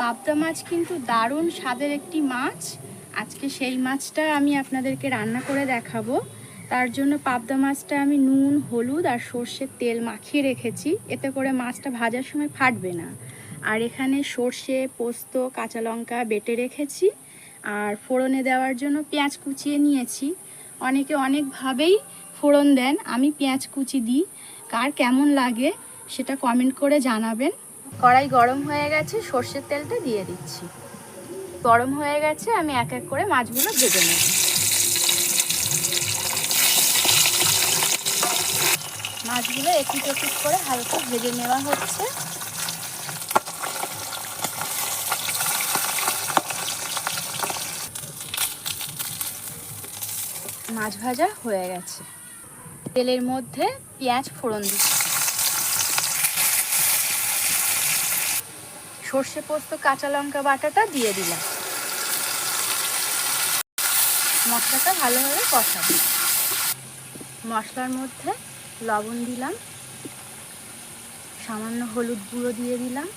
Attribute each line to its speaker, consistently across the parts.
Speaker 1: পাবদা মাছ কিন্তু দারুণ স্বাদের একটি মাছ। আজকে সেই মাছটা আমি আপনাদেরকে রান্না করে দেখাবো। তার জন্য পাবদা মাছটা আমি নুন, হলুদ আর সর্ষের তেল মাখিয়ে রেখেছি। এতে করে মাছটা ভাজার সময় ফাটবে না। আর এখানে সর্ষে, পোস্ত, কাঁচা লঙ্কা বেটে রেখেছি আর ফোড়নে দেওয়ার জন্য পেঁয়াজ কুচিয়ে নিয়েছি। অনেকে অনেকভাবেই ফোড়ন দেন, আমি পেঁয়াজ কুচি দিই। কার কেমন লাগে সেটা কমেন্ট করে জানাবেন। কড়াই গরম হয়ে গেছে, সর্ষের তেলটা দিয়ে দিচ্ছি। গরম হয়ে গেছে, আমি এক এক করে মাছগুলো ভেজে নেব। মাছগুলো একটু একটু করে হালকা ভেজে নেওয়া হচ্ছে। মাছ ভাজা হয়ে গেছে। তেলের মধ্যে পেঁয়াজ ফোড়ন দিচ্ছি। সর্ষে পোস্ত, কাঁচা লঙ্কা বাটাটা দিয়ে দিলাম। মশলাটা ভালোভাবে কষাবো। মশলার মধ্যে লবণ দিলাম। সামান্য হলুদ গুঁড়ো দিয়ে দিলাম।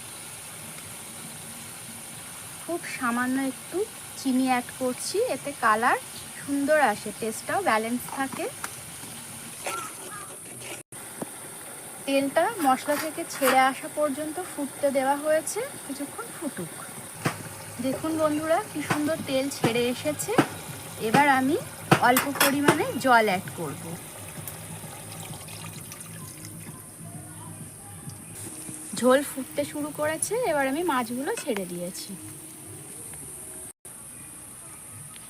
Speaker 1: খুব সামান্য একটু চিনি অ্যাড করছি, এতে কালার সুন্দর আসে টেস্টটাও ব্যালেন্স থাকে। তেলটা মশলা থেকে ছেড়ে আসা পর্যন্ত ফুটতে দেওয়া হয়েছে। কিছুক্ষণ ফুটুক। দেখুন বন্ধুরা, কি সুন্দর তেল ছেড়ে এসেছে। এবার আমি অল্প পরিমাণে জল অ্যাড করব। ঝোল ফুটতে শুরু করেছে, এবার আমি মাছগুলো ছেড়ে দিয়েছি।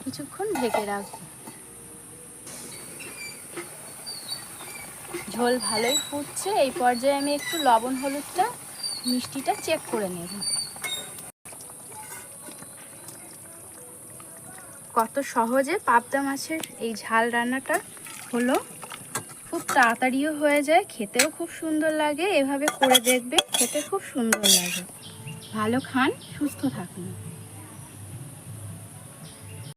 Speaker 1: কিছুক্ষণ ঢেকে রাখব। ঝোল ভালোই ফুটছে। এই পর্যায়ে আমি একটু লবণ, হলুদটা, মিষ্টিটা চেক করে নেব। কত সহজে পাবদা মাছের এই ঝাল রান্নাটা হলো। খুব তাড়াতাড়িও হয়ে যায়, খেতেও খুব সুন্দর লাগে। এভাবে করে দেখবে, খেতে খুব সুন্দর লাগে। ভালো খান, সুস্থ থাকুন।